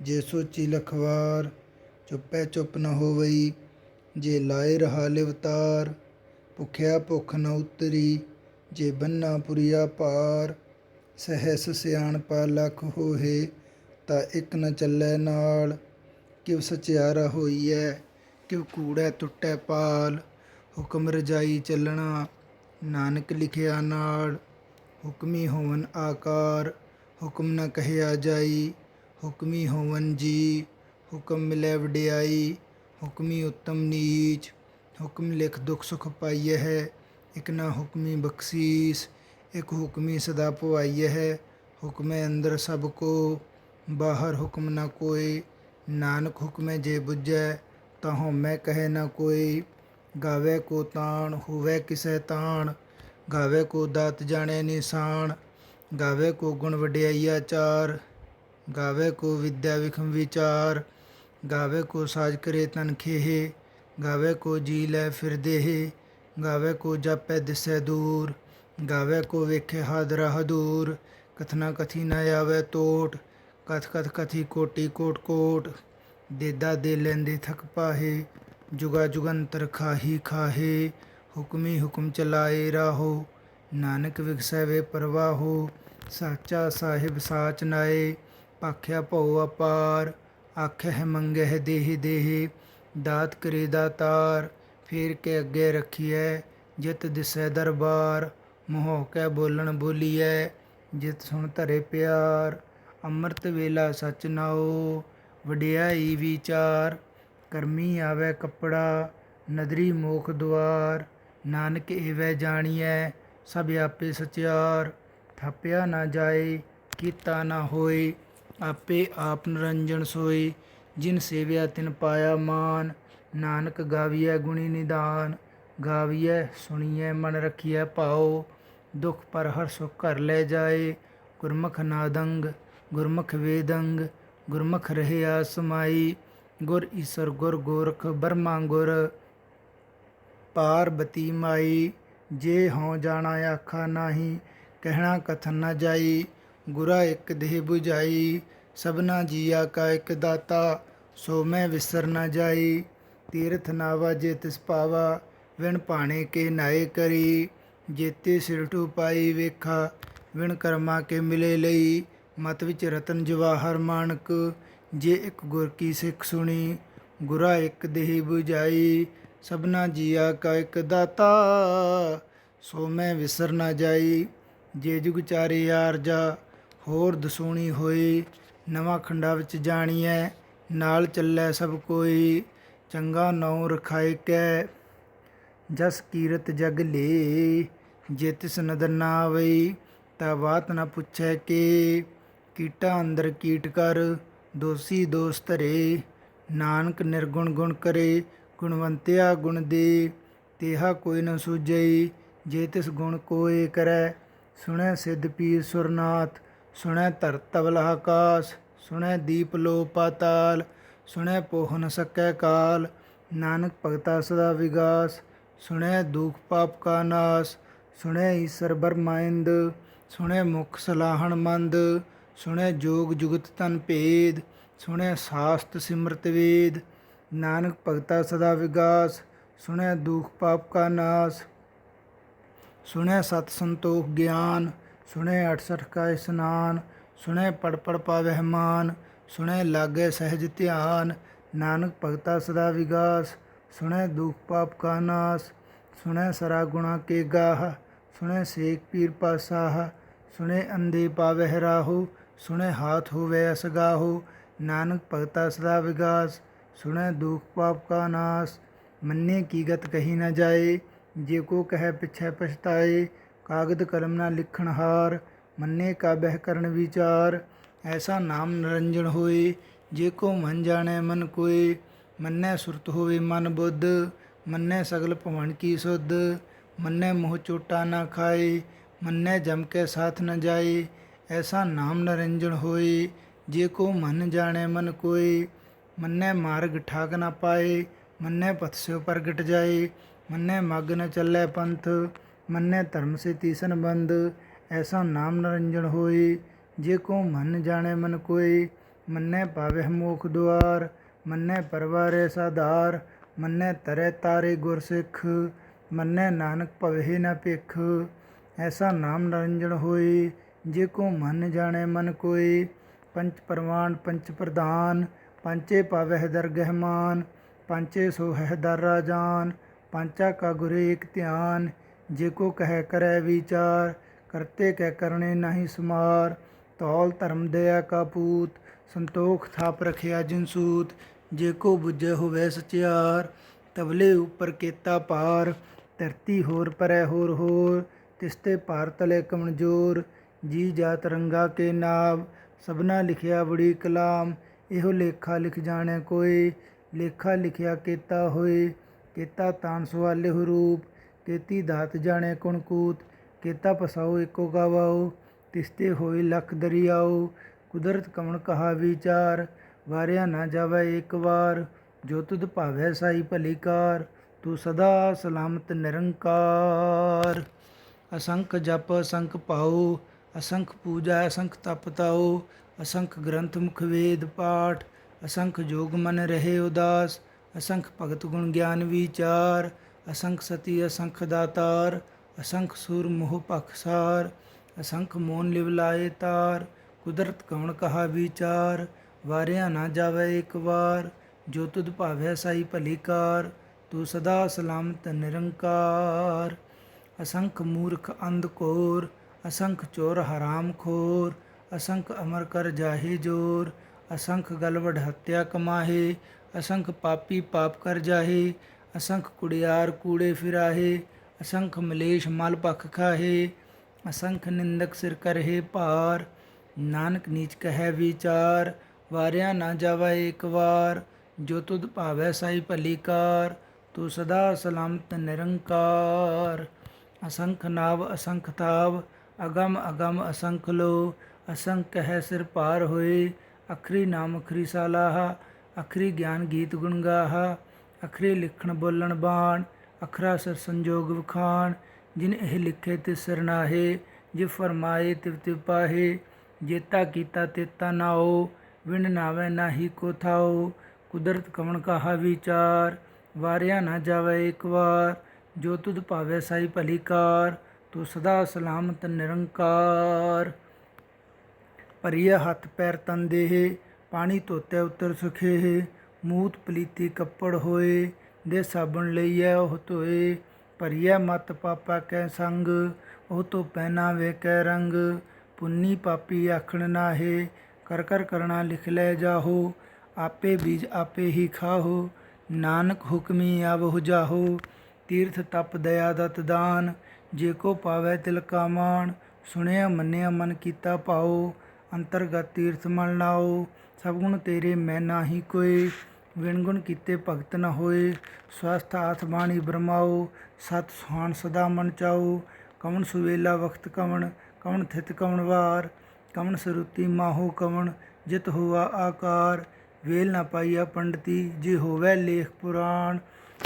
ਜੇ ਸੋਚੀ ਲਖਵਾਰ, ਚੁੱਪੈ ਚੁੱਪ ਨ ਹੋਵਈ, ਜੇ ਲਾਏ ਰਹਾਲੇ ਅਵਤਾਰ ਭੁਖਿਆ ਭੁਖ ਨ ਉਤਰੀ, ਜੇ ਬੰਨਾ ਪੁਰੀਆ ਭਾਰ ਸਹਿਸ ਸਿਆਣਪਾ ਲਖ ਹੋਏ ਤਾਂ ਇੱਕ ਨ ਚੱਲੈ ਨਾਲ ਕਿਵ ਸਚਿਆਰਾ ਹੋਈਐ ਕਿਵ ਕੂੜੈ ਟੁੱਟੈ ਪਾਲ, ਹੁਕਮ ਰਜਾਈ ਚੱਲਣਾ, ਨਾਨਕ ਲਿਖਿਆ ਨਾਲ, ਹੁਕਮੀ ਹੋਵਨ ਆਕਾਰ, ਹੁਕਮ ਨ ਕਹਿਆ ਜਾਈ ਹੁਕਮੀ ਹੋਵਨ ਜੀ, ਹੁਕਮ ਮਿਲੈ ਵਡਿਆਈ, ਹੁਕਮੀ ਉੱਤਮ ਨੀਚ, ਹੁਕਮ ਲਿਖ ਦੁਖ ਸੁਖ ਪਾਈਐ ਹੈ, ਇਕ ਨਾ ਹੁਕਮੀ ਬਖਸ਼ੀਸ, ਇਕ ਹੁਕਮੀ ਸਦਾ ਭਵਾਈਐ ਹੈ, ਹੁਕਮੇ ਅੰਦਰ ਸਭ ਕੋ, ਬਾਹਰ ਹੁਕਮ ਨਾ ਕੋਈ, ਨਾਨਕ ਹੁਕਮੇ ਜੇ ਬੁੱਝੈ ਤਾਂ ਹਉਮੈ ਕਹੈ ਨਾ ਕੋਈ, ਗਾਵੇ ਕੋ ਤਾਣ, ਹੋਵੇ ਕਿਸੈ ਤਾਣ, ਗਾਵੇ ਕੋ ਦਾਤ ਜਾਣੇ ਨਿਸ਼ਾਨ, ਗਾਵੇ ਕੋ ਗੁਣ ਵਡਿਆਈ ਆਚਾਰ ਗਾਵੇ ਕੋ ਵਿਦਿਆ ਵਿਖਮ ਵਿਚਾਰ, ਗਾਵੇ ਕੋ ਸਾਜ ਕਰੇ ਤਨ ਖੇਹ, ਗਾਵੇ ਕੋ ਜੀ ਲੈ ਫਿਰਦੇ ਦੇਹ, ਗਾਵੇ ਕੋ ਜਪੈ ਦਿਸੈ ਦੂਰ, ਗਾਵੇ ਕੋ ਵੇਖੇ ਹਾਦਰਾ ਹਦੂਰ ਕਥਨਾ ਕਥੀ ਨ ਆਵੇ ਤੋਟ, ਕਥ ਕਥ ਕਥੀ ਕੋਟੀ ਕੋਟ ਕੋਟ, ਦੇਦਾ ਦੇ ਲੈਂਦੇ ਥਕ ਪਾਹੇ, ਜੁਗਾ ਜੁਗੰਤਰ ਖਾਹੀ ਖਾਹੇ, ਹੁਕਮੀ ਹੁਕਮ ਚਲਾਏ ਰਾਹੋ, ਨਾਨਕ ਵਿਗਸੈ ਵੇ ਪਰਵਾਹੋ, ਸਾਚਾ ਸਾਹਿਬ ਸਾਚ ਨਾਏ ਭਾਖਿਆ ਭਉ ਅਪਾਰ, ਆਖਹਿ ਮੰਗਹਿ ਦੇਹ ਦੇਹ, ਦਾਤ ਕਰੇ ਦਾਤਾਰ, ਫੇਰ ਕੇ ਅੱਗੇ ਰੱਖੀਐ, ਜਿਤ ਦਿਸੈ ਦਰਬਾਰ, ਮੋਹ ਕੈ ਬੋਲਣ ਬੋਲੀਐ, ਜਿਤ ਸੁਣ ਧਰੇ ਪਿਆਰ, ਅੰਮ੍ਰਿਤ ਵੇਲਾ ਸਚ ਨਾਓ ਵਡਿਆਈ ਵਿਚਾਰ, ਕਰਮੀ ਆਵੇ ਕੱਪੜਾ, ਨਦਰੀ ਮੋਖ ਦੁਆਰ, ਨਾਨਕ ਏਵੈ ਜਾਣੀਐ, ਸਭ ਆਪੇ ਸਚਿਆਰ, ਥਾਪਿਆ ਨਾ ਜਾਏ, ਕੀਤਾ ਨਾ ਹੋਏ। ਆਪੇ ਆਪ ਨਿਰੰਜਨ ਸੋਈ, ਜਿਨ ਸੇਵਿਆ ਤਿਨ ਪਾਇਆ ਮਾਨ। ਨਾਨਕ ਗਾਵੀਐ ਗੁਣੀ ਨਿਦਾਨ, ਗਾਵੀਐ ਸੁਣੀਐ ਮਨ ਰਖੀਐ ਭਾਉ। ਦੁਖ ਪਰ ਹਰ ਸੁਖ ਘਰ ਲੈ ਜਾਏ, ਗੁਰਮੁਖ ਨਾਦੰਗ, ਗੁਰਮੁਖ ਵੇਦੰਗ, ਗੁਰਮੁਖ ਰਹਿਆ ਸਮਾਈ ਗੁਰ ਈਸਰ, ਗੁਰ ਗੋਰਖ, ਬਰਮਾ ਗੁਰ, ਪਾਰਬਤੀ ਮਾਈ। ਜੇ ਹਉ ਜਾਣਾ ਆਖਾ ਨਾਹੀ, ਕਹਿਣਾ ਕਥਨ ਨਾ ਜਾਈ। ਗੁਰਾ ਇੱਕ ਦੇਹ 부ਝਾਈ ਸਭਨਾ ਜੀਆ ਕਾ ਇੱਕ ਦਾਤਾ, ਸੋ ਮੈਂ ਵਿਸਰ ਨ ਜਾਈ। ਤੀਰਥ ਨਾਵਾ ਜੇ ਤਿਸ ਪਾਵਾ, ਵਿਣ ਭਾਣੇ ਕੇ ਨਾਏ ਕਰੀ। ਜੇਤੇ ਸਿਰਟੂ ਪਾਈ ਵੇਖਾ, ਵਿਣ ਕਰਮਾ ਕੇ ਮਿਲੇ ਲਈ। ਮਤ ਵਿੱਚ ਰਤਨ ਜਵਾਹਰ ਮਾਨਕ, ਜੇ ਇੱਕ ਗੁਰ ਕੀ ਸਿੱਖ ਸੁਣੀ। ਗੁਰਾ ਇੱਕ ਦੇਹ 부ਝਾਈ ਸਭਨਾ ਜੀਆ ਕਾ ਇੱਕ ਦਾਤਾ, ਸੋ ਮੈਂ ਵਿਸਰ ਨਾ ਜਾਈ। ਜੇ ਜੁਗ ਚਾਰੇ ਆਰਜਾ ਹੋਰ ਦਸੂਣੀ ਹੋਈ, ਨਵਾਂ ਖੰਡਾ ਵਿੱਚ ਜਾਣੀਐ, ਨਾਲ ਚੱਲੈ ਸਭ ਕੋਈ, ਚੰਗਾ ਨਉ ਰਖਾਇ ਕੈ ਜਸ ਕੀਰਤ ਜਗ ਲੇ, ਜੇ ਤਿਸ ਨਦਰ ਨਾ ਆਵਈ ਤਾ ਬਾਤ ਨ ਪੁੱਛੈ ਕੇ, ਕੀਟਾ ਅੰਦਰ ਕੀਟ ਕਰ, ਦੋਸੀ ਦੋਸ ਧਰੇ, ਨਾਨਕ ਨਿਰਗੁਣ ਗੁਣ ਕਰੇ, ਗੁਣਵੰਤਿਆ ਗੁਣ ਦੇ, ਤੇਹਾ ਕੋਈ ਨ ਸੂਝਈ ਜੇ ਤਿਸ ਗੁਣ ਕੋਏ ਕਰੈ, ਸੁਣੈ ਸਿੱਧ ਪੀਰ ਸੁਰਨਾਥ ਸੁਣੈ ਧਰ ਆਕਾਸ, ਸੁਣੈ ਦੀਪ ਲੋ ਪਾਤਾਲ, ਸੁਣੈ ਪੋਹ ਨ ਸਕੈ ਕਾਲ, ਨਾਨਕ ਭਗਤਾ ਸਦਾ ਵਿਗਾਸ, ਸੁਣੈ ਦੁਖ ਪਾਪ ਕਾ ਨਾਸ, ਸੁਣੈ ਈਸਰ ਬਰਮਾਇੰਦ ਸੁਣੈ ਮੁਖ ਸਲਾਹਣ ਮੰਦ, ਸੁਣੈ ਜੋਗ ਜੁਗਤ ਤਨ ਭੇਦ, ਸੁਣੈ ਸਾਸਤ ਸਿਮਰਤ ਵੇਦ, ਨਾਨਕ ਭਗਤਾ ਸਦਾ ਵਿਗਾਸ, ਸੁਣੈ ਦੁਖ ਪਾਪ ਕਾ ਨਾਸ, ਸੁਣੈ ਸਤ ਸੰਤੋਖ ਗਿਆਨ ਸੁਣੈ 68 ਕਾ ਇਸਨਾਨ, ਸੁਣੈ ਪੜ ਪੜ ਪਾਵਹਿ ਮਾਨ, ਸੁਣੈ ਲਾਗੈ ਸਹਿਜ ਧਿਆਨ, ਨਾਨਕ ਭਗਤਾ ਸਦਾ ਵਿਗਾਸ, ਸੁਣੈ ਦੁਖ ਪਾਪ ਕਾ ਨਾਸ, ਸੁਣੈ ਸਰਾ ਗੁਣਾ ਕੇ ਗਾਹ, ਸੁਣੈ ਸੇਖ ਪੀਰ ਪਾਸਾਹ, ਸੁਣੈ ਅੰਦੇ ਪਾਵਹਿ ਰਾਹੂ, ਸੁਣੈ ਹਾਥ ਹੋਵੇ ਅਸਗਾਹੂ ਨਾਨਕ ਭਗਤਾ ਸਦਾ ਵਿਗਾਸ, ਸੁਣੈ ਦੁਖ ਪਾਪ ਕਾ ਨਾਸ, ਮੰਨੇ ਕੀ ਗਤ ਕਹੀ ਨਾ ਜਾਏ, ਜੇ ਕੋ ਕਹੈ ਪਿਛੈ ਪਛਤਾਏ ਕਾਗਦ ਕਲਮ ਨਾ ਲਿਖਣ ਹਾਰ, ਮੰਨੇ ਕਾ ਬਹਿ ਕਰਨ ਵਿਚਾਰ। ਐਸਾ ਨਾਮ ਨਿਰੰਜਨ ਹੋਏ, ਜੇ ਕੋ ਮਨ ਜਾਣੈ ਮਨ ਕੋਇ ਮੰਨੈ ਸੁਰਤ ਹੋਵੇ ਮਨ ਬੁੱਧ, ਮੰਨੈ ਸਗਲ ਭਵਨ ਕੀ ਸੁਧ। ਮੰਨੈ ਮੋਹ ਚੋਟਾ ਨਾ ਖਾਏ, ਮੰਨੈ ਜਮ ਕੇ ਸਾਥ ਨ ਜਾਏ। ਐਸਾ ਨਾਮ ਨਿਰੰਜਨ ਹੋਏ, ਜੇ ਕੋ ਮਨ ਜਾਣੈ ਮਨ ਕੋਇ ਮੰਨੈ ਮਾਰਗ ਠਾਕ ਨਾ ਪਾਏ, ਮੰਨੈ ਪਤਸਿਓ ਪ੍ਰਗਟ ਜਾਏ। ਮੰਨੈ ਮਗ ਨ ਚੱਲੈ ਪੰਥ ਮੰਨੈ ਧਰਮ ਸੇ ਤੀਸਨ ਬੰਦ ਐਸਾ ਨਾਮ ਨਰੰਜਨ ਹੋਏ, ਜੇ ਕੋ ਮਨ ਜਾਣੈ ਮਨ ਕੋਈ ਮੰਨੈ ਪਾਵਹਿ ਮੋਖ ਦੁਆਰ, ਮੰਨੈ ਪਰਵਾਰੇ ਸਾਧਾਰ, ਮੰਨੈ ਤਰੈ ਤਾਰੇ ਗੁਰ ਸਿੱਖ, ਮੰਨੈ ਨਾਨਕ ਭਵਹਿ ਨ ਭਿਖ, ਐਸਾ ਨਾਮ ਨਰੰਜਨ ਹੋਏ, ਜੇ ਕੋ ਮਨ ਜਾਣੈ ਮਨ ਕੋਈ ਪੰਚ ਪਰਮਾਨ ਪੰਚ ਪ੍ਰਧਾਨ, ਪੰਚੇ ਪਾਵਹਿ ਦਰਗਹਿ ਪੰਚੇ ਸੋ ਹੈ ਦਰ ਰਾਜਾਨ, ਪੰਚਾ ਕਾ ਗੁਰ ਏਕ ਧਿਆਨ ਜੇ ਕੋ ਕਹਿ ਕਰੈ ਵਿਚਾਰ, ਕਰਤੇ ਕਹਿ ਕਰਨੇ ਨਹੀਂ ਸਮਾਰ। ਤੌਲ ਧਰਮ ਦਇਆ ਕਾ ਪੂਤ, ਸੰਤੋਖ ਥਾਪ ਰਖਿਆ ਜਿਨਸੂਤ ਜੇ ਕੋ ਬੁੱਝੇ ਹੋਵੇ ਸਚਿਆਰ ਤਬਲੇ ਉਪਰ ਕੀਤਾ ਪਾਰ ਧਰਤੀ ਹੋਰ ਪਰੈ ਹੋਰ ਹੋਰ, ਤਿਸਤੇ ਭਾਰ ਤਲੇ ਕਮਨਜੋਰ ਜੀ ਜਾਤ ਰੰਗਾ ਕੇ ਨਾਮ ਸਭਨਾ ਲਿਖਿਆ ਬੜੀ ਕਲਾਮ। ਇਹੋ ਲੇਖਾ ਲਿਖ ਜਾਣੈ ਕੋਈ, ਲੇਖਾ ਲਿਖਿਆ ਕੀਤਾ ਹੋਏ। ਕੀਤਾ ਤਾਨ ਸਵਾਲੇ ਹੋ ਰੂਪ ਦਾਤ ਜਾਣੈ ਕੁਣਕੂਤ ਕੇਤਾ, ਕੀਤਾ ਪਸਾਓ ਏਕੋ ਗਾਵਾਓ ਤਿਸਤੇ ਹੋਏ ਲਖ ਦਰਿਆਓ ਕੁਦਰਤ ਕਵਣ ਕਹਾ ਵਿਚਾਰ, ਵਾਰਿਆ ਨਾ ਜਾਵੇ ਇੱਕ ਵਾਰ, ਜੋ ਤੁਧ ਭਾਵੈ ਸਾਈ ਭਲੀਕਾਰ ਤੂੰ ਸਦਾ ਸਲਾਮਤ ਨਿਰੰਕਾਰ। ਅਸੰਖ ਜਪ, ਅਸੰਖ ਪਾਉ, ਅਸੰਖ ਪੂਜਾ, ਅਸੰਖ ਤਪ ਤਾਉ, ਅਸੰਖ ਗ੍ਰੰਥ ਮੁਖ ਵੇਦ ਪਾਠ, ਅਸੰਖ ਜੋਗ ਮਨ ਰਹੇ ਉਦਾਸ, ਅਸੰਖ ਭਗਤ ਗੁਣ ਗਿਆਨ ਵਿਚਾਰ ਅਸੰਖ ਸਤੀ, ਅਸੰਖ ਦਾਤਾਰ, ਅਸੰਖ ਸੂਰ ਮੋਹ ਪਖਸਾਰ ਅਸੰਖ ਮੋਨ ਲਿਵ ਲਾਏ ਤਾਰ, ਕੁਦਰਤ ਕਵਣ ਕਹਾ ਵਿਚਾਰ, ਵਾਰਿਆ ਨਾ ਜਾਵੇ ਇੱਕ ਵਾਰ, ਜੋ ਤੁਧ ਭਾਵੈ ਸਾਈ ਭਲੀ ਕਾਰ, ਤੂੰ ਸਦਾ ਸਲਾਮਤ ਨਿਰੰਕਾਰ। ਅਸੰਖ ਮੂਰਖ ਅੰਧ ਕੋਰ ਅਸੰਖ ਚੋਰ ਹਰਾਮ ਖੋਰ, ਅਸੰਖ ਅਮਰ ਕਰ ਜਾਹੇ ਜੋਰ, ਅਸੰਖ ਗਲਵੜ ਹੱਤਿਆ ਕਮਾਹੇ, ਅਸੰਖ ਪਾਪੀ ਪਾਪ ਕਰ ਜਾਹੇ ਅਸੰਖ ਕੁੜਿਆਰ ਕੂੜੇ ਫਿਰਾਹੇ, ਅਸੰਖ ਮਲੇਸ਼ ਮਲ ਪਖ ਖਾਹੇ, ਅਸੰਖ ਨਿੰਦਕ ਸਿਰ ਕਰਹੇ ਭਾਰ, ਨਾਨਕ ਨੀਚ ਕਹੈ ਵਿਚਾਰ, ਵਾਰਿਆ ਨਾ ਜਾਵੇ ਇੱਕ ਵਾਰ, ਜੋ ਤੁਧ ਭਾਵੈ ਸਾਈ ਭਲੀ ਕਾਰ, ਤੂੰ ਸਦਾ ਸਲਾਮਤ ਨਿਰੰਕਾਰ। ਅਸੰਖ ਨਾਵ, ਅਸੰਖ ਤਾਵ, ਅਗਮ ਅਗਮ ਅਸੰਖ ਲੋ, ਅਸੰਖ ਹੈ ਸਿਰ ਪਾਰ ਹੋਏ, ਅਖਰੀ ਨਾਮ ਅਖਰੀ ਸਾਲਾਹ, ਅਖਰੀ ਗਿਆਨ ਗੀਤ ਗੁਣ ਗਾਹਾ। ਅਖਰੇ ਲਿਖਣ ਬੋਲਣ ਬਾਣ, ਅਖਰਾ ਸਰ ਸੰਜੋਗ ਵਖਾਣ, ਜਿਨ ਇਹ ਲਿਖੇ ਤੇ ਸਰਨਾਹੇ ਜੇ ਫਰਮਾਏ ਤਿਵ ਤਿਵ ਪਾਹੇ ਜੇਤਾ ਕੀਤਾ ਤੇਤਾ ਨਾਓ, ਵਿਣ ਨਾਵੇ ਨਾਹੀ ਕੋ ਥਾਓ, ਕੁਦਰਤ ਕਵਣ ਕਹਾ ਵਿਚਾਰ, ਵਾਰਿਆ ਨਾ ਜਾਵੇ ਇੱਕ ਵਾਰ, ਜੋ ਤੁਧ ਭਾਵੇ ਸਾਈ ਭਲੀਕਾਰ ਤੂੰ ਸਦਾ ਸਲਾਮਤ ਨਿਰੰਕਾਰ। ਭਰੀਆ ਹੱਥ ਪੈਰ ਤਨ ਦੇਹ, ਪਾਣੀ ਧੋਤੇ ਉਤਰ ਸੁਖੇ ਮੂਤ ਪਲੀਤੀ ਕੱਪੜ ਹੋਏ ਦੇ ਸਾਬਣ ਲਈਐ ਉਹ ਧੋਏ। ਭਰੀਆ ਮਤ ਪਾਪਾ ਕੈ ਸੰਗ, ਉਹ ਤੋਂ ਪਹਿਨਾ ਵੇ ਕੈ ਰੰਗ। ਪੁੰਨੀ ਪਾਪੀ ਆਖਣ ਨਾਹੇ, ਕਰ ਕਰ ਕਰਣਾ ਲਿਖ ਲੈ ਜਾਹੋ। ਆਪੇ ਬੀਜ ਆਪੇ ਹੀ ਖਾਹੋ, ਨਾਨਕ ਹੁਕਮੀ ਆਵਹੁ ਜਾਹੋ। ਤੀਰਥ ਤਪ ਦਇਆ ਦਤ ਦਾਨ, ਜੇ ਕੋ ਪਾਵੈ ਤਿਲ ਕਾ ਮਾਨ ਸੁਣਿਆ ਮੰਨਿਆ ਮਨ ਕੀਤਾ ਪਾਓ ਅੰਤਰਗਤ ਤੀਰਥ ਮਨ ਲਾਓ। ਸਭ ਗੁਣ ਤੇਰੇ ਮੈਂ ਨਾਹੀ ਕੋਈ ਵਿਣਗੁਣ ਕੀਤੇ ਭਗਤ ਨ ਹੋਏ, ਸਵਸਥ ਆਥ ਬਾਣੀ ਬਰਮਾਓ, ਸਤ ਸੁਹਾਣ ਸਦਾ ਮਨ ਚਾਓ। ਕਵਣ ਸੁਵੇਲਾ ਵਖਤ ਕਵਣ ਕਵਣ ਥਿਤ ਕਵਣ ਵਾਰ। ਕਵਣ ਸਰੂਤੀ ਮਾਹੋ ਕਵਣ, ਜਿਤ ਹੋਆ ਆਕਾਰ। ਵੇਲ ਨਾ ਪਾਈਆ ਪੰਡਤੀ, ਜੇ ਹੋਵੇ ਲੇਖ ਪੁਰਾਣ।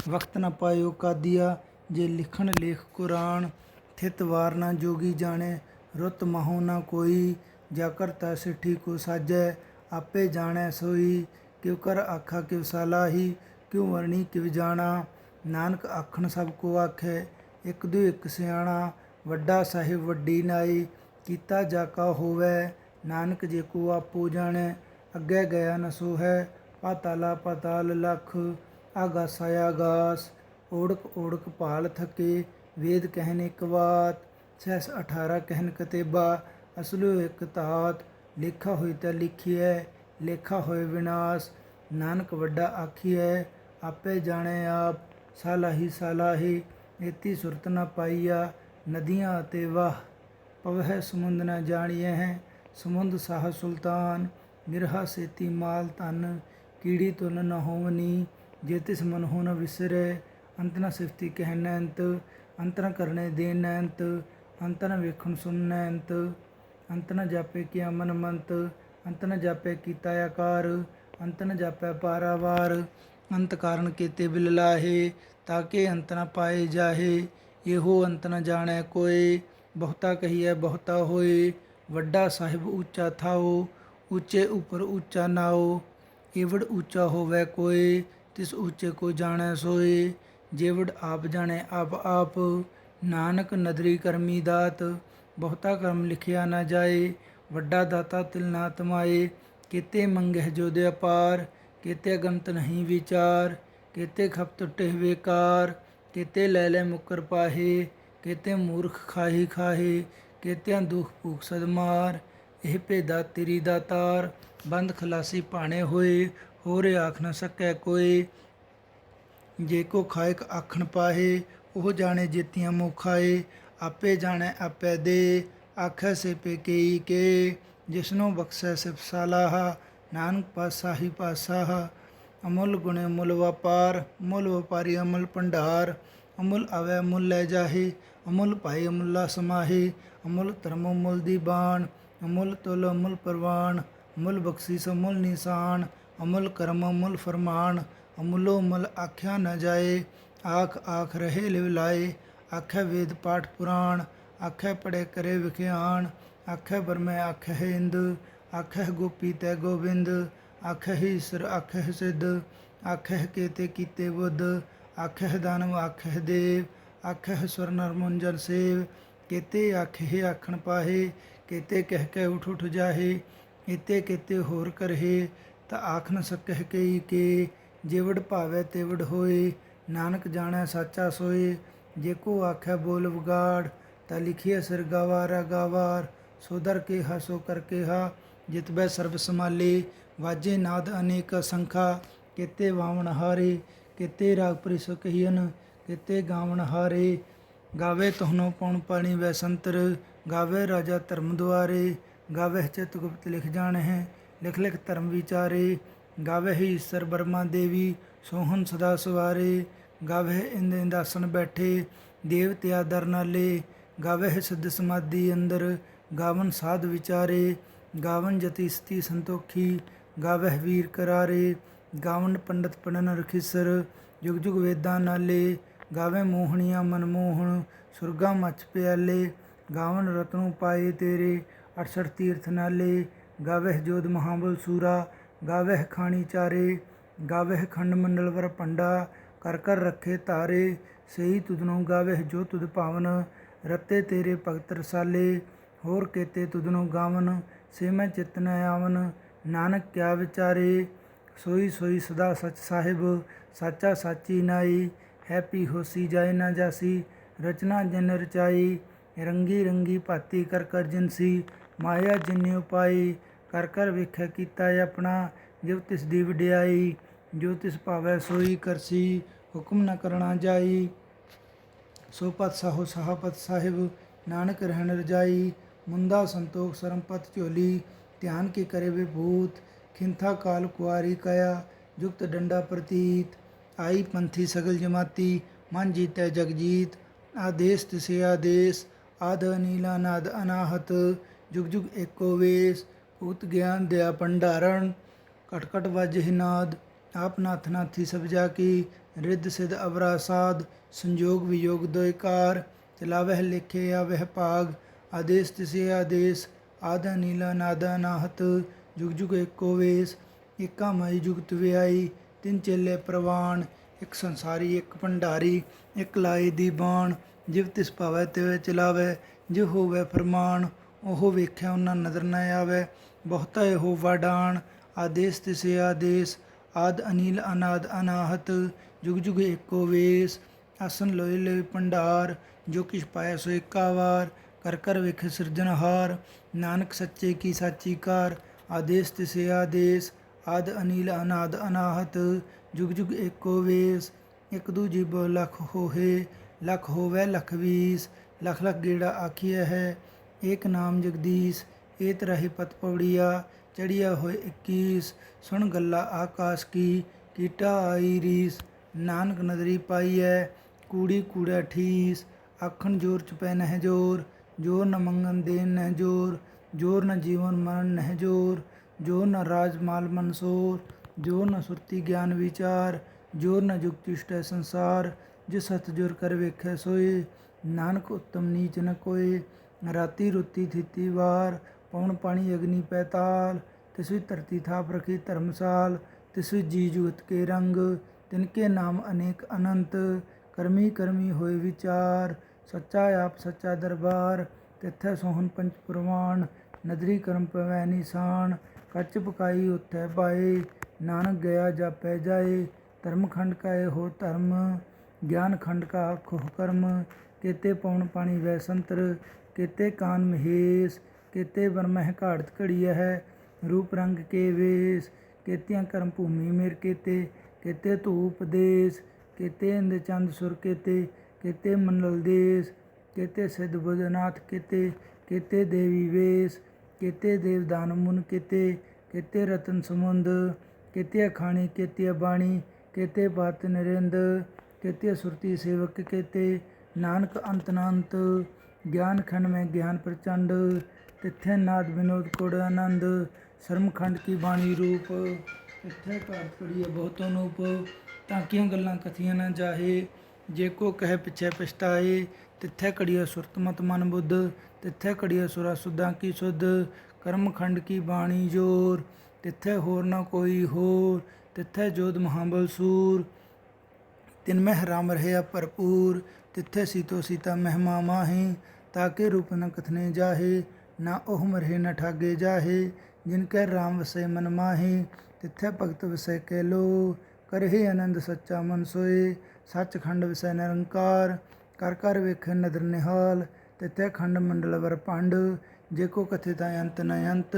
ਵਕਤ ਨਾ ਪਾਇਓ ਕਾਦੀਆ, ਜੇ ਲਿਖਣ ਲੇਖ ਕੁਰਾਨ। ਥਿਤ ਵਾਰ ਨਾ ਜੋਗੀ ਜਾਣੇ, ਰੁੱਤ ਮਹੋ ਨਾ ਕੋਈ। ਜਾ ਕਰਤਾ ਸਿੱਠੀ ਕੋ ਸਾਜੈ, ਆਪੇ ਜਾਣੈ ਸੋਈ। ਕਿਉ ਕਰ ਆਖਾ ਕਿਵ ਸਲਾਹੀ ਕਿਉ ਵਰਣੀ ਕਿਵ ਜਾਣਾ। ਨਾਨਕ ਆਖਣ ਸਭ ਕੋ ਆਖੈ, ਇੱਕ ਦੋ ਇਕ ਸਿਆਣਾ। ਵੱਡਾ ਸਾਹਿਬ ਵੱਡੀ ਨਾਈ, ਕੀਤਾ ਜਾ ਕਾ ਹੋਵੇ। ਨਾਨਕ ਜੇ ਕੋ ਆਪੋ ਜਾਣੈ, ਅੱਗੇ ਗਿਆ ਨ ਸੋ ਹੈ ਪਾਤਾਲਾ ਪਾਤਾਲ ਲਖ, ਆਗਾਸ ਆਗਾਸ। ਓੜਕ ਓੜਕ ਪਾਲ ਥਕੇ, ਵੇਦ ਕਹਿਨ ਇੱਕ ਬਾਤ। ਸੈਸ 18 ਕਹਿਨ ਕਤੇਬਾ, ਅਸਲੋ ਇੱਕ ਤਾਤ। ਲਿਖਾ ਹੋਈ ਤਾਂ ਲਿਖੀਐ। ਲੇਖਾ ਹੋਏ ਵਿਨਾਸ਼, ਨਾਨਕ ਵੱਡਾ ਆਖੀਐ ਆਪੇ ਜਾਣੇ ਆਪ, ਸਾਲਾਹੀ ਸਾਲਾਹੀ ਏਤੀ ਸੁਰਤ ਨ ਪਾਈਆ, ਨਦੀਆਂ ਅਤੇ ਵਾਹ, ਪਵਹਿ ਸਮੁੰਦ ਨ ਜਾਣੀਐ ਹੈ, ਸਮੁੰਦ ਸਾਹ ਸੁਲਤਾਨ, ਨਿਰਹਾ ਸੇਤੀ ਮਾਲ ਤਨ ਕੀੜੀ ਤੁਲ ਨ ਹੋਵਨੀ, ਜੇ ਤਿਸ ਮਨ ਹੋ ਨ ਵਿਸਰੈ, ਅੰਤ ਨ ਸਿਫਤੀ ਕਹਿਨੈ ਅੰਤ ਅੰਤਰ ਕਰਨੇ ਦੇਨੈ ਅੰਤ ਅੰਤਰ ਵੇਖਣ ਸੁਣਨੈ ਅੰਤ ਅੰਤ ਨ ਜਾਪੇ ਕੀਆ ਮਨ ਮੰਤ ਅੰਤ ਨ ਜਾਪੇ ਕੀਤਾ ਆਕਾਰ, ਅੰਤ ਨ ਜਾਪੈ ਪਾਰਾਵਾਰ, ਅੰਤ ਕਾਰਨ ਕੀਤੇ ਬਿਲ ਲਾਹੇ, ਤਾਕੇ ਅੰਤ ਨ ਪਾਏ ਜਾਹੇ, ਇਹੋ ਅੰਤ ਨ ਜਾਣੈ ਕੋਏ, ਬਹੁਤਾ ਕਹੀਐ ਬਹੁਤਾ ਹੋਏ, ਵੱਡਾ ਸਾਹਿਬ ਉੱਚਾ ਥਾਓ, ਉੱਚੇ ਉਪਰ ਉੱਚਾ ਨਾਓ ਏਵੜ ਉੱਚਾ ਹੋਵੇ ਕੋਏ, ਤਿਸ ਉੱਚੇ ਕੋ ਜਾਣੈ ਸੋਏ, ਜੇਵੜ ਆਪ ਜਾਣੈ ਆਪ ਆਪ, ਨਾਨਕ ਨਦਰੀ ਕਰਮੀ ਦਾਤ, ਬਹੁਤਾ ਕਰਮ ਲਿਖਿਆ ਨਾ ਜਾਏ ਵੱਡਾ ਦਾਤਾ ਤਿਲ ਨਾ ਤਮਾਏ, ਕੀਤੇ ਮੰਗਹਿ ਜੋ ਦੇ ਅਪਾਰ, ਕੀਤੇ ਗੰਤ ਨਹੀਂ ਵਿਚਾਰ, ਕੀਤੇ ਖਪ ਟੁੱਟੇ ਵੇਕਾਰ, ਕੀਤੇ ਲੈ ਲੈ ਮੁਕਰ ਪਾਹੇ, ਕੀਤੇ ਮੂਰਖ ਖਾਹੀ ਖਾਹੇ, ਕੀਤਿਆਂ ਦੁਖ ਭੂਖ ਸਦਮਾਰ ਇਹ ਭੇਦਾ ਤੇਰੀ ਦਾਤਾਰ, ਬੰਦ ਖਲਾਸੀ ਭਾਣੇ ਹੋਏ, ਹੋਰ ਆਖ ਨ ਸਕੈ ਕੋਈ ਜੇ ਕੋ ਖਾਇਕ ਆਖਣ ਪਾਹੇ, ਉਹ ਜਾਣੇ ਜੇਤੀਆਂ ਮੁਖਾਏ ਆਪੇ ਜਾਣੈ ਆਪੇ ਦੇ ਆਖੈ ਸੇ ਪੇ ਕੇ, ਜਿਸਨੂੰ ਬਖਸ਼ੈ ਸਿਫ ਸਾਲਾਹ, ਨਾਨਕ ਪਾਸਾ ਹੀ ਅਮੁੱਲ ਗੁਣੇ ਮੁੱਲ ਵਪਾਰ, ਮੁੱਲ ਵਪਾਰੀ ਅਮੁੱਲ ਭੰਡਾਰ। ਅਮੁੱਲ ਆਵੇ ਮੁੱਲ ਲੈ ਜਾਹੀ, ਅਮੁੱਲ ਭਾਈ ਅਮੁੱਲਾ ਸਮਾਹੀ। ਅਮੁੱਲ ਧਰਮ ਮੁੱਲ ਦੀ ਬਾਣ, ਅਮੁੱਲ ਤੁਲ ਅਮੁੱਲ ਪ੍ਰਵਾਨ ਅਮੁੱਲ ਬਖਸ਼ੀਸ ਅਮੁੱਲ ਨਿਸ਼ਾਨ, ਅਮੁੱਲ ਕਰਮ ਅਮੁੱਲ ਫਰਮਾਨ। ਅਮੁੱਲੋ ਅਮੁੱਲ ਆਖਿਆ ਨਾ ਜਾਏ, ਆਖ ਆਖ ਰਹੇ ਲਿਵ ਲਾਏ। ਆਖੈ ਵੇਦ ਪਾਠ ਪੁਰਾਣ ਆਖੈ ਪੜੇ ਕਰੇ ਵਿਖਿਆਨ, ਆਖੈ ਬਰਮੈ ਆਖੈ ਇੰਦ ਆਖੈ ਗੋਪੀ ਤੈ ਗੋਬਿੰਦ, ਆਖੈ ਈਸਰ ਆਖੈ ਸਿੱਧ, ਆਖੈ ਕੇਤੇ ਕੀਤੇ ਬੁੱਧ, ਆਖੈ ਦਾਨਵ ਆਖੈ ਦੇਵ, ਆਖੈ ਸਵਰ ਨਰ ਮੁੰਜਨ ਸੇਵ, ਕੇਤੇ ਆਖੇ ਆਖਣ ਪਾਹੇ, ਕੇਤੇ ਕਹਿ ਕੇ ਉਠ ਉਠ ਜਾਹੇ ਇਤੇ ਕਿਤੇ ਹੋਰ ਕਰਹੇ, ਤਾਂ ਆਖ ਨ ਸਕਹਿ ਕਈ ਕੇ ਜਿਵੜ ਭਾਵੇ ਤਿਵੜ ਹੋਏ, ਨਾਨਕ ਜਾਣੈ ਸਾਚਾ ਸੋਏ, ਜੇ ਕੋ ਆਖੈ ਬੋਲ ਵਿਗਾੜ ਤਾ ਲਿਖੀਐ ਸਿਰ ਗਵਾਰਾ, ਗਵਾਰ ਸੋਦਰ ਕੇ ਹਸੋ ਕਰਕੇ ਹਾ। ਜਿਤ ਬੈ ਸਰਬ ਸਮਾਲੇ ਵਾਜੇ ਨਾਦ ਅਨੇਕ ਸੰਖਾ। ਕਿਤੇ ਵਾਵਣ ਹਾਰੇ, ਕਿਤੇ ਰਾਗ ਪ੍ਰਿਸ ਕਹੀਨ ਕਿਤੇ ਗਾਵਣ ਹਾਰੇ। ਗਾਵੇ ਤਹਨੋ ਪਉਣ ਪਾਣੀ ਵੈ ਸੰਤਰ, ਗਾਵੇ ਰਾਜਾ ਧਰਮ ਦੁਆਰੇ। ਗਾਵੇ ਚਿਤ ਗੁਪਤ ਲਿਖ ਜਾਣ ਹੈ ਲਿਖ ਲਿਖ ਧਰਮ ਵਿਚਾਰੇ। ਗਾਵੇ ਹੀ ਈਸਰ ਬਰਮਾ ਦੇਵੀ, ਸੋਹਣ ਸਦਾ ਸਵਾਰੇ। ਗਾਵੇ ਇੰਦ ਇੰਦਾਸਨ ਬੈਠੇ, ਦੇਵਤਿਆ ਦਰ ਨਾਲੇ। ਗਾਵੇ ਸਿੱਧ ਸਮਾਧੀ ਅੰਦਰ, ਗਾਵਨ ਸਾਧ ਵਿਚਾਰੇ, ਗਾਵਨ ਜਤੀ ਸਤੀ ਸੰਤੋਖੀ, ਗਾਵਹਿ ਵੀਰ ਕਰਾਰੇ, ਗਾਵਨ ਪੰਡਤ ਪੜਨ ਰਖਿਸਰ, ਜੁਗ ਜੁਗ ਵੇਦਾਂ ਨਾਲੇ ਗਾਵੇ ਮੋਹਣੀਆਂ ਮਨਮੋਹਣ ਸੁਰਗਾ ਮਚ ਪਿਆਲੇ, ਗਾਵਨ ਰਤਨੂ ਪਾਏ ਤੇਰੇ 68 ਤੀਰਥ ਨਾਲੇ, ਗਾਵਹਿ ਜੋਧ ਮਹਾਬਲ ਸੂਰਾ, ਗਾਵਹਿ ਖਾਣੀ ਚਾਰੇ, ਗਾਵਹਿ ਖੰਡ ਮੰਡਲ ਵਰ ਪੰਡਾ ਕਰ ਕਰ ਰੱਖੇ ਤਾਰੇ ਸਹੀ ਤੁਧਨੋਂ ਗਾਵਹਿ ਜੋ ਤੁਧ ਭਾਵਨ ਰਤੇ ਤੇਰੇ ਭਗਤ ਰਸਾਲੇ, ਹੋਰ ਕੇਤੇ ਤੁਧਨੋਂ ਗਾਵਨ ਸੇ ਚਿਤ ਨ ਆਵਨ, ਨਾਨਕ ਕਿਆ ਵਿਚਾਰੇ? ਸੋਈ ਸੋਈ ਸਦਾ ਸਚ ਸਾਹਿਬ, ਸਾਚਾ ਸਾਚੀ ਨਾਈ, ਹੈਪੀ ਹੋਸੀ ਜਾਏ ਨਾ ਜਾਸੀ, ਰਚਨਾ ਜਨ ਰਚਾਈ, ਰੰਗੀ ਰੰਗੀ ਭਾਤੀ ਕਰ ਕਰ ਜਿਨਸੀ ਮਾਇਆ ਜਿਨਿ ਉਪਾਈ ਕਰ ਕਰ ਵੇਖਿਆ ਕੀਤਾ ਆਪਣਾ ਜਿਵ ਤਿਸ ਦੀ ਵਡਿਆਈ ਜੋ ਤਿਸ ਭਾਵੈ ਸੋਈ ਕਰਸੀ, ਹੁਕਮ ਨ ਕਰਣਾ ਜਾਈ। ਸੋ ਪਤ ਸਾਹੋ ਸਹਾਪਤ ਸਾਹਿਬ, ਨਾਨਕ ਰਹਿਣ ਰਜਾਈ ਮੁੰਦਾ ਸੰਤੋਖ ਸਰਮਪਤ ਝੋਲੀ, ਧਿਆਨ ਕੀ ਕਰੇ ਵਿਭੂਤ, ਖਿੰਥਾ ਕਾਲ ਕੁਆਰੀ ਕਇਆ, ਜੁਗਤ ਡੰਡਾ ਪ੍ਰਤੀਤ, ਆਈ ਪੰਥੀ ਸਗਲ ਜਮਾਤੀ, ਮਨ ਜੀਤੈ ਜਗਜੀਤ, ਆਦੇਸ ਤਿਸੇ ਆਦੇਸ, ਆਦ ਨੀਲਾ ਨਾਦ ਅਨਾਹਤ, ਜੁਗ ਜੁਗ ਏਕੋ ਵੇਸ, ਭੂਤ ਗਿਆਨ ਦਿਆ ਭੰਡਾਰਣ ਕਟਕਟ ਵਜ ਹਿਨਾਦ ਆਪ ਨਾਥ ਨਾਥੀ ਸਭ ਜਾ ਕੀ, ਰਿੱਧ ਸਿਧ ਅਵਰਾ ਸਾਧ ਸੰਜੋਗ ਵਿਯੋਗ ਦੋਇਕਾਰ ਚਲਾਵਹਿ ਲਿਖੇ ਆਵਹਿ ਭਾਗ, ਆਦੇਸ ਤਿਸੇ ਆਦੇਸ, ਆਦ ਨੀਲਾ ਨਾਦ ਅਨਾਹਤ, ਜੁਗ ਜੁਗ ਏਕੋ ਵੇਸ, ਏਕਾ ਮਈ ਜੁਗਤ ਵਿਆਈ ਤਿੰਨ ਚੇਲੇ ਪ੍ਰਵਾਨ ਇੱਕ ਸੰਸਾਰੀ, ਇੱਕ ਭੰਡਾਰੀ, ਇੱਕ ਲਾਈ ਦੀ ਬਾਣ, ਜਿਵ ਤਿਸ ਭਾਵੈ ਤਿਵ ਚਲਾਵੇ, ਜਿਵ ਹੋਵੇ ਫਰਮਾਨ ਉਹ ਵੇਖਿਆ ਉਹਨਾਂ ਨਜ਼ਰ ਨਾ ਆਵੇ, ਬਹੁਤਾ ਇਹੋ ਵਾਡਾਨ ਆਦੇਸ ਤਿਸੇ ਆਦੇਸ, ਆਦ ਅਨੀਲ ਅਨਾਦ ਅਨਾਹਤ, ਜੁਗ ਜੁਗ ਏਕੋ ਵੇਸ ਆਸਨ ਲੋਏ ਲੋਏ ਭੰਡਾਰ, ਜੋ ਕਿਛ ਪਾਇਆ ਸੋ ਏਕਾ ਵਾਰ, ਕਰ ਕਰ ਵੇਖ ਸਿਰਜਣਹਾਰ ਨਾਨਕ ਸੱਚੇ ਕੀ ਸਾਚੀ ਕਾਰ, ਆਦੇਸ ਤਿਸੇ ਆਦੇਸ, ਆਦ ਅਨੀਲ ਅਨਾਦ ਅਨਾਹਤ, ਜੁਗ ਜੁਗ ਏਕੋ ਵੇਸ, ਇਕ ਦੂਜੀ ਬੋ ਲਖ ਹੋਏ ਲਖ ਹੋਵੇ ਲਖ ਵੀਸ, ਲਖ ਲਖ ਗੇੜਾ ਆਖੀਐ ਹੈ, ਏਕ ਨਾਮ ਜਗਦੀਸ਼, ਏਤ ਰਹਿ ਪਤ ਪੌੜੀਆ ਚੜਿਆ ਹੋਏ 21 ਸੁਣ ਗੱਲਾ ਆਕਾਸ਼ ਕੀ, ਕੀਟਾ ਆਈ ਰੀਸ, ਨਾਨਕ ਨਦਰੀ ਪਾਈਐ ਕੂੜੀ ਕੂੜਾ ਠੀਸ, ਆਖਣ ਜੋਰ ਚੁਪੈ ਨਹਿ ਜੋਰ ਜੋਰ ਨ ਮੰਗਨ ਦੇਨ ਨਹਿ ਜੋਰ ਜੋਰ ਨ ਜੀਵਨ ਮਰਨ ਨਹਿ ਜੋਰ ਜੋਰ ਨ ਰਾਜ ਮਾਲ ਮਨਸੋਰ ਜੋਰ ਨ ਸੁਰਤੀ ਗਿਆਨ ਵਿਚਾਰ, ਜੋਰ ਨ ਜੁਗਤਿ ਸਟੈ ਸੰਸਾਰ, ਜਿਸ ਹੱਥ ਜੋਰ ਕਰ ਵੇਖੈ ਸੋਏ, ਨਾਨਕ ਉਤਮ ਨੀਚ ਨ ਕੋਏ, ਰਾਤੀ ਰੁੱਤੀ ਥਿਤੀ ਵਾਰ ਪਉਣ ਪਾਣੀ ਅਗਨੀ ਪੈਤਾਲ ਤਿਸ ਧਰਤੀ ਥਾਪ ਰਖੀ ਧਰਮਸਾਲ ਤਿਸਵੀ ਜੀ ਜੁਗਤ ਕੇ ਰੰਗ ਤਿਨਕੇ ਨਾਮ ਅਨੇਕ ਅਨੰਤ ਕਰਮੀ ਕਰਮੀ ਹੋਏ ਵਿਚਾਰ, ਸੱਚਾ ਆਪ ਸੱਚਾ ਦਰਬਾਰ ਤਿੱਥੈ ਸੋਹਣ ਪੰਚ ਪ੍ਰਵਾਨ, ਨਦਰੀ ਕਰਮ ਪਵੈ ਨਿਸ਼ਾਨ, ਕੱਚ ਪਕਾਈ ਉਥੈ ਪਾਏ, ਨਾਨਕ ਗਿਆ ਜਾਪੈ ਜਾਏ, ਧਰਮ ਖੰਡ ਕਾ ਇਹੋ ਧਰਮ, ਗਿਆਨ ਖੰਡ ਕਾ ਆਖੋ ਕਰਮ, ਕੇਤੇ ਪਉਣ ਪਾਣੀ ਵੈ ਸੰਤਰ, ਕੇਤੇ ਕਾਨ ਮਹੇਸ਼, ਕੇਤੇ ਬਰਮਹਿ ਘਾੜਤ ਘੜੀ ਹੈ, ਰੂਪ ਰੰਗ ਕੇ ਵੇਸ, ਕੇਤਿਆਂ ਕਰਮ ਭੂਮੀ ਮੇਰ ਕੇਤੇ ਕੇਤੇ ਧੂਪ ਦੇਸ ਕੇਤੇ ਇੰਦ ਚੰਦ ਸੁਰ ਕੇਤੇ ਕੇਤੇ ਮੰਡਲ ਦੇਸ, ਕੇਤੇ ਸਿਧ ਬੁਧਨਾਥ ਕੇਤੇ ਕੇਤੇ ਦੇਵੀ ਵੇਸ, ਕੇਤੇ ਦੇਵ ਦਾਨ ਮੁਨ ਕੇਤੇ ਕੇਤੇ ਰਤਨ ਸਮੁੰਦ, ਕਿਤੇ ਅਖਾਣੀ, ਕਿਤੇ ਬਾਣੀ ਕਿਤੇ ਬਾਤ ਨਰਿੰਦ, ਕਿਤੇ ਸੁਰਤੀ ਸੇਵਕ ਕਿਤੇ, ਨਾਨਕ ਅੰਤ ਨ ਗਿਆਨ ਖੰਡ ਮੈਂ ਗਿਆਨ ਪ੍ਰਚੰਡ, ਤਿੱਥੇ ਨਾਦ ਵਿਨੋਦ ਕੋੜ ਆਨੰਦ ਸ਼ਰਮ ਖੰਡ ਕੀ ਬਾਣੀ ਰੂਪ, ਤਿੱਥੇ ਘਰ ਪੜੀਏ ਬਹੁਤ ਅਨੂਪ ਤਾਂ ਕਿਉ ਗੱਲਾਂ ਕਥੀਆਂ ਨਾ ਜਾਹੇ? ਜੇ ਕੋ ਕਹੇ ਪਿਛੇ ਪਛਤਾਏ, ਤਿੱਥੇ ਕੜੀਏ ਸੁਰਤ ਮਤ ਮਨ ਬੁੱਧ, ਤਿੱਥੇ ਕੜੀਏ ਸੁਰਾ ਸੁਦਾ ਕੀ ਸੁਧ, ਕਰਮ ਖੰਡ ਕੀ ਬਾਣੀ ਜੋਰ, ਤਿੱਥੇ ਹੋਰ ਨਾ ਕੋਈ ਹੋਰ, ਤਿੱਥੇ ਜੋਧ ਮਹਾਬਲ ਸੂਰ। ਤਿਨ ਮਹਿ ਰਾਮ ਰਹਿਆ ਭਰਪੂਰ, ਤਿੱਥੇ ਸੀਤੋ ਸੀਤਾ ਮਹਿਮਾ ਮਾਹੀ ਤਾਕੇ ਰੂਪ ਨ ਕਥਨੇ ਜਾਹੇ, ਨਾ ਉਹ ਮਰਹਿ ਨ ਠਾਗੇ ਜਾਹੇ। ਜਿਨ ਕੈ ਰਾਮ ਵਸੈ ਮਨ ਮਾਹੀ, ਤਿੱਥੇ ਭਗਤ ਵਸੈ ਕੈ ਲੋ ਕਰਹਿ ਆਨੰਦ ਸੱਚਾ ਮਨ ਸੋਏ ਸੱਚ ਖੰਡ ਵਸੈ ਨਿਰੰਕਾਰ, ਕਰ ਕਰ ਵੇਖੇ ਨਦਰ ਨਿਹਾਲ, ਤਿਥੈ ਖੰਡ ਮੰਡਲ ਵਰ ਭੰਡ, ਜੇ ਕੋ ਕਥਿਤ ਅੰਤ ਨ ਅੰਤ,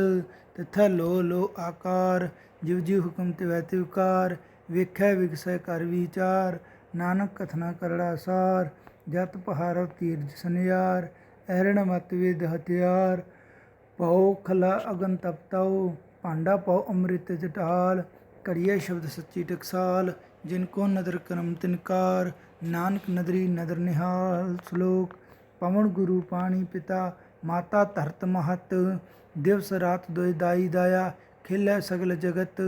ਤਿੱਥੇ ਲੋ ਲੋ ਆਕਾਰ ਜਿਵ ਜੀ ਹੁਕਮ ਤੇ ਵੈ ਤਿਵਕਾਰ ਵੇਖੈ ਵਿਗਸੈ ਕਰ ਵਿਚਾਰ, ਨਾਨਕ ਕਥਨਾ ਕਰੜਾ ਸਾਰ ਜਤ ਪਹਾਰਵ ਤੀਰਜ ਸੰਿਆਰ ਐਰਣ ਮਤ ਵਿਦ ਹਥਿਆਰ, ਪਉ ਖਲਾ ਅਗਨ ਤਪਤਾਉ, ਭਾਂਡਾ ਪਉ ਅੰਮ੍ਰਿਤ ਜਟਾਲ ਕਰੀਏ ਸ਼ਬਦ ਸੱਚੀ ਟਕਸਾਲ, ਜਿਨ ਕੋ ਨਦਰ ਕਰਮ ਤਿਨਕਾਰ, ਨਾਨਕ ਨਦਰੀ ਨਦਰ ਨਿਹਾਲ ਸ਼ਲੋਕ, ਪਵਨ ਗੁਰੂ ਪਾਣੀ ਪਿਤਾ, ਮਾਤਾ ਧਰਤ ਮਹਤ, ਦਿਵਸ ਰਾਤ ਦੋਇ ਦਾਈ ਦਾਇਆ, ਖਿਲੈ ਸਗਲ ਜਗਤ,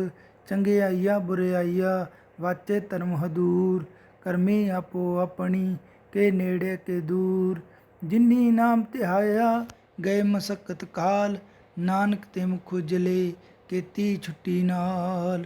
ਚੰਗੇ ਆਈਆ ਬੁਰੇ ਆਈਆ, ਵਾਚੇ ਧਰਮ ਹਦੂਰ, ਕਰਮੀ ਆਪੋ ਆਪਣੀ, ਕੇ ਨੇੜੇ ਕੇ ਦੂਰ, ਜਿਨੀ ਨਾਮ ਧਿਆਇਆ, ਗਏ ਮਸਕਤ ਕਾਲ, ਨਾਨਕ ਤੇ ਮੁਖ ਉਜਲੇ ਕੀਤੀ ਛੁੱਟੀ ਨਾਲ।